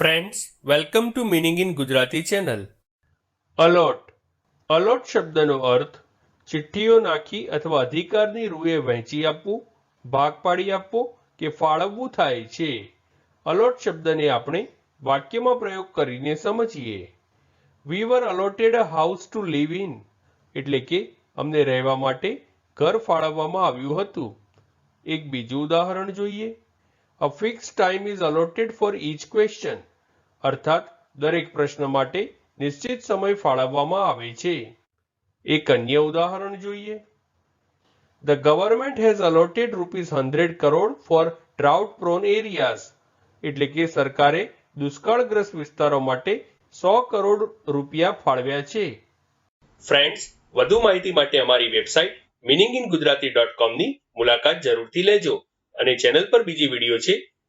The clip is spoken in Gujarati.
Friends welcome to meaning in Gujarati channel allot allot શબ્દનો અર્થ, ચિઠ્ઠીઓ નાખી અથવા અધિકારની રૂએ વહેંચી આપવું, ભાગ પાડી આપવો કે ફાળવવું થાય છે. અલોટ શબ્દને આપણે વાક્યમાં પ્રયોગ કરીને સમજીએ. We were allotted a house to live in એટલે કે અમને રહેવા માટે ઘર ફાળવવામાં આવ્યું હતું. એક બીજું ઉદાહરણ જોઈએ. A fix time is allotted for each question અર્થાત, દરેક પ્રશ્ન માટે નિશ્ચિત સમય ફાળવવામાં આવે છે. એક અન્ય ઉદાહરણ જોઈએ. The government has allotted rupees hundred crore for drought prone areas એટલે કે સરકારે દુષ્કાળગ્રસ્ત વિસ્તારો માટે સો કરોડ રૂપિયા ફાળવ્યા છે. ફ્રેન્ડ્સ વધુ માહિતી માટે અમારી website meaning in Gujarati dot કોમની મુલાકાત જરૂરથી લેજો અને ચેનલ પર બીજી વીડિયો છે